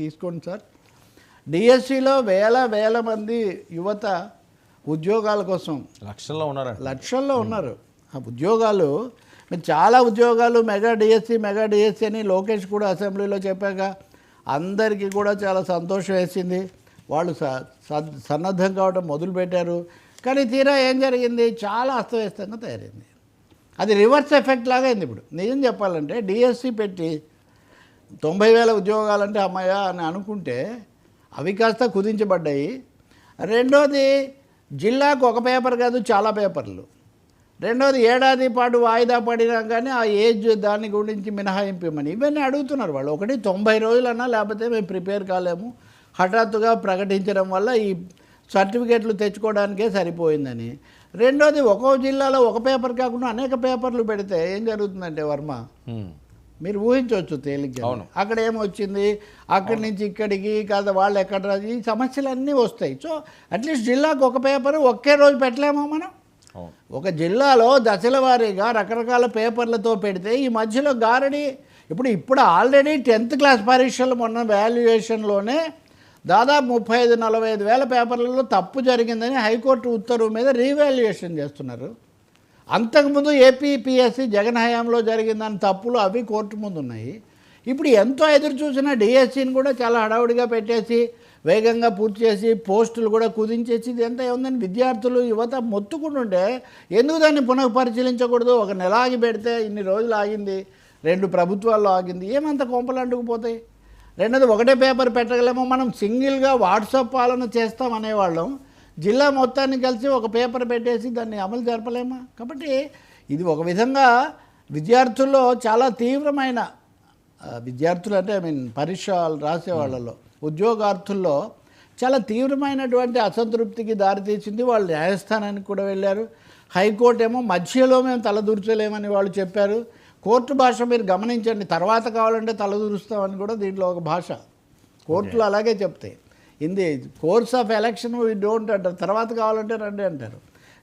తీసుకోండి సార్. డిఎస్సిలో వేల వేల మంది యువత ఉద్యోగాల కోసం లక్షల్లో ఉన్నారంట లక్షల్లో ఉన్నారు. ఆ ఉద్యోగాలు మీరు చాలా ఉద్యోగాలు మెగా డిఎస్సి మెగా డిఎస్సి అని లోకేష్ కూడా అసెంబ్లీలో చెప్పాక అందరికీ కూడా చాలా సంతోషం వేసింది. వాళ్ళు సన్నద్ధం కావడం మొదలుపెట్టారు. కానీ తీరా ఏం జరిగింది? చాలా అస్తవ్యస్తంగా తయారైంది. అది రివర్స్ ఎఫెక్ట్ లాగా అయింది ఇప్పుడు. నిజం చెప్పాలంటే డిఎస్సి పెట్టి తొంభై వేల ఉద్యోగాలంటే అమ్మాయ అని అనుకుంటే అవి కాస్త కుదించబడ్డాయి. రెండోది జిల్లాకు ఒక పేపర్ కాదు చాలా పేపర్లు. రెండోది ఏడాది పాటు వాయిదా పడినా కానీ ఆ ఏజ్ దాని గురించి మినహాయింపు ఇవ్వమని ఇవన్నీ అడుగుతున్నారు వాళ్ళు. ఒకటి తొంభై రోజులన్నా లేకపోతే మేము ప్రిపేర్ కాలేము. హఠాత్తుగా ప్రకటించడం వల్ల ఈ సర్టిఫికెట్లు తెచ్చుకోవడానికే సరిపోయిందని. రెండోది ఒక్కో జిల్లాలో ఒక పేపర్ కాకుండా అనేక పేపర్లు పెడితే ఏం జరుగుతుందంటే వర్మ? మీరు ఊహించవచ్చు తేలిగ్గా. అవును. అక్కడ ఏమొచ్చింది? అక్కడి నుంచి ఇక్కడికి కాదు వాళ్ళు ఎక్కడ ఈ సమస్యలన్నీ వస్తాయి. సో అట్లీస్ట్ జిల్లాకు ఒక పేపర్ ఒకే రోజు పెట్టలేమా మనం? ఒక జిల్లాలో దశల వారీగా రకరకాల పేపర్లతో పెడితే ఈ మధ్యలో గారడి ఇప్పుడు ఇప్పుడు ఆల్రెడీ టెన్త్ క్లాస్ పరీక్షలు మొన్న వాల్యుయేషన్లోనే దాదాపు ముప్పై ఐదు నలభై ఐదు వేల పేపర్లలో తప్పు జరిగిందని హైకోర్టు ఉత్తర్వు మీద రీవాల్యుయేషన్ చేస్తున్నారు. అంతకుముందు ఏపీపీఎస్సీ జగన్ హయాంలో జరిగిందని తప్పులు అవి కోర్టు ముందు ఉన్నాయి ఇప్పుడు ఎంతో ఎదురు చూసిన డిఎస్సిని కూడా చాలా హడావుడిగా పెట్టేసి వేగంగా పూర్తి చేసి పోస్టులు కూడా కుదించేసి ఇది ఎంత ఉందని విద్యార్థులు యువత మొత్తుకుంటుంటే ఎందుకు దాన్ని పునఃపరిశీలించకూడదు? ఒక నెల ఆగి పెడితే ఇన్ని రోజులు ఆగింది రెండు ప్రభుత్వాల్లో ఆగింది ఏమంత కొంపలు అంటుకుపోతాయి? రెండోది ఒకటే పేపర్ పెట్టగలేమో మనం సింగిల్గా వాట్సాప్ పాలన చేస్తాం అనేవాళ్ళం. జిల్లా మొత్తాన్ని కలిసి ఒక పేపర్ పెట్టేసి దాన్ని అమలు జరపలేమా? కాబట్టి ఇది ఒక విధంగా విద్యార్థుల్లో చాలా తీవ్రమైన విద్యార్థులు అంటే ఐ మీన్ పరీక్ష రాసే వాళ్ళలో ఉద్యోగార్థుల్లో చాలా తీవ్రమైనటువంటి అసంతృప్తికి దారితీసింది వాళ్ళు న్యాయస్థానానికి కూడా వెళ్ళారు. హైకోర్టు ఏమో మధ్యలో మేము తలదూర్చలేమని వాళ్ళు చెప్పారు. కోర్టు భాష మీరు గమనించండి తర్వాత కావాలంటే తలదూరుస్తామని కూడా దీంట్లో ఒక భాష. కోర్టులు అలాగే చెప్తాయి. In the course of election we don't అంటారు తర్వాత కావాలంటే రండి అంటారు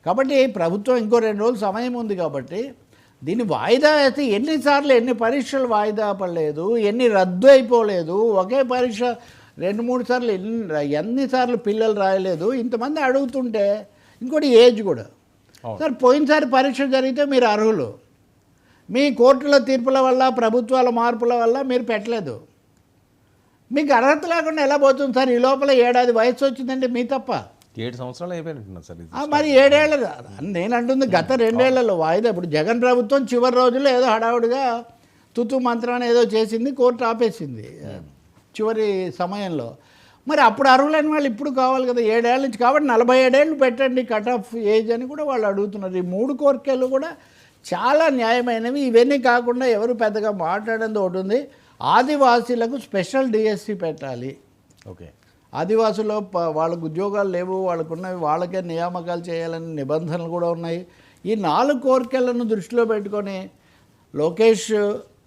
కాబట్టి ప్రభుత్వం ఇంకో రెండు రోజులు సమయం ఉంది కాబట్టి దీన్ని వాయిదా వేస్తే ఎన్నిసార్లు ఎన్ని పరీక్షలు వాయిదా పడలేదు ఎన్ని రద్దు అయిపోలేదు ఒకే పరీక్ష రెండు మూడు సార్లు ఎన్ని ఎన్నిసార్లు పిల్లలు రాయలేదు ఇంతమంది అడుగుతుంటే ఇంకోటి ఏజ్ కూడా. సార్ పోయినసారి పరీక్ష జరిగితే మీరు అర్హులు మీ కోర్టుల తీర్పుల వల్ల ప్రభుత్వాల మార్పుల వల్ల మీరు పెట్టలేదు మీకు అర్హత లేకుండా ఎలా పోతుంది సార్? ఈ లోపల ఏడాది వయసు వచ్చిందంటే మీ తప్ప. ఏడు సంవత్సరాలు అయిపోయినట్టున్నారు సార్ మరి ఏడేళ్ళ నేను అంటుంది గత రెండేళ్ళలో వాయిదా. ఇప్పుడు జగన్ ప్రభుత్వం చివరి రోజుల్లో ఏదో హడావుడిగా తుతు మంత్రాన్ని ఏదో చేసింది కోర్టు ఆపేసింది చివరి సమయంలో. మరి అప్పుడు అర్హులైన వాళ్ళు ఇప్పుడు కావాలి కదా ఏడేళ్ళ నుంచి. కాబట్టి నలభై ఏడేళ్ళు పెట్టండి కట్ ఆఫ్ ఏజ్ అని కూడా వాళ్ళు అడుగుతున్నారు. ఈ మూడు కోరికలు కూడా చాలా న్యాయమైనవి. ఇవన్నీ కాకుండా ఎవరు పెద్దగా మాట్లాడేది ఒకటి ఉంది. ఆదివాసీలకు స్పెషల్ డిఎస్సి పెట్టాలి. ఓకే. ఆదివాసులో ప- వాళ్ళకు ఉద్యోగాలు లేవు వాళ్ళకున్నవి వాళ్ళకే నియామకాలు చేయాలని నిబంధనలు కూడా ఉన్నాయి. ఈ నాలుగు కోరికలను దృష్టిలో పెట్టుకొని లోకేష్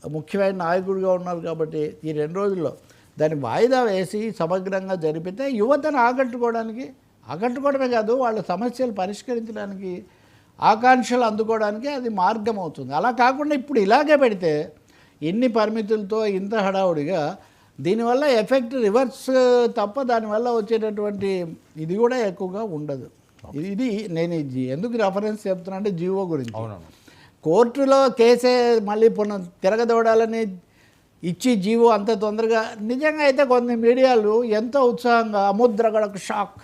ముఖ్యమైన నాయకుడిగా ఉన్నారు కాబట్టి ఈ రెండు రోజుల్లో దాన్ని వాయిదా వేసి సమగ్రంగా జరిపితే యువతను ఆకట్టుకోవడానికి ఆకట్టుకోవడమే కాదు వాళ్ళ సమస్యలు పరిష్కరించడానికి ఆకాంక్షలు అందుకోవడానికి అది మార్గం అవుతుంది అలా కాకుండా ఇప్పుడు ఇలాగే పెడితే ఎన్ని పరిమితులతో ఇంత హడావుడిగా దీనివల్ల ఎఫెక్ట్ రివర్స్ తప్ప దానివల్ల వచ్చేటటువంటి ఇది కూడా ఎక్కువగా ఉండదు. ఇది- నేను ఎందుకు రెఫరెన్స్ చెప్తున్నా అంటే జీవో గురించి. కోర్టులో కేసే మళ్ళీ పునః తిరగదోడాలని ఇచ్చి జీవో అంత తొందరగా నిజంగా అయితే కొన్ని మీడియాలు ఎంతో ఉత్సాహంగా ముద్రగడకు షాక్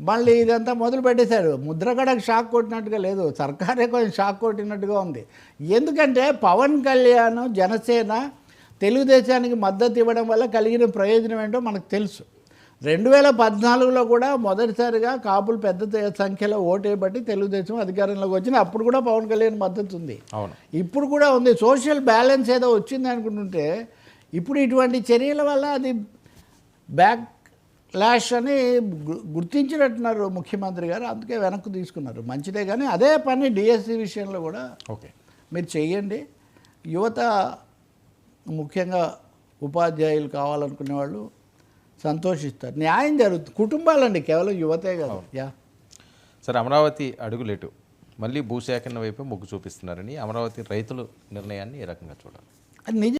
మళ్ళీ ఇదంతా మొదలు పెట్టేశారు. ముద్రగడకు షాక్ కొట్టినట్టుగా లేదు. సర్కారే కొంచెం షాక్ కొట్టినట్టుగా ఉంది. ఎందుకంటే పవన్ కళ్యాణ్ జనసేన తెలుగుదేశానికి మద్దతు ఇవ్వడం వల్ల కలిగిన ప్రయోజనం ఏంటో మనకు తెలుసు. రెండు వేల పద్నాలుగులో కూడా మొదటిసారిగా కాపులు పెద్ద సంఖ్యలో ఓటేయబట్టి తెలుగుదేశం అధికారంలోకి వచ్చింది. అప్పుడు కూడా పవన్ కళ్యాణ్ మద్దతు ఉంది. అవును. ఇప్పుడు కూడా ఉంది. సోషల్ బ్యాలెన్స్ ఏదో వచ్చింది అనుకుంటుంటే ఇప్పుడు ఇటువంటి చర్యల వల్ల అది బ్యాక్ లాష్ అని గుర్తించినట్టున్నారు ముఖ్యమంత్రి గారు అందుకే వెనక్కు తీసుకున్నారు. మంచిదే కానీ అదే పని డిఎస్సి విషయంలో కూడా ఓకే. మీరు చెయ్యండి. యువత ముఖ్యంగా ఉపాధ్యాయులు కావాలనుకునే వాళ్ళు సంతోషిస్తారు. న్యాయం జరుగుతుంది కుటుంబాలండి కేవలం యువతే కాదు. యా. సార్ అమరావతి అడుగులేటు మళ్ళీ భూసేకరణ వైపు మొగ్గు చూపిస్తున్నారని అమరావతి రైతుల నిర్ణయాన్ని ఏ రకంగా చూడాలి? అది నిజం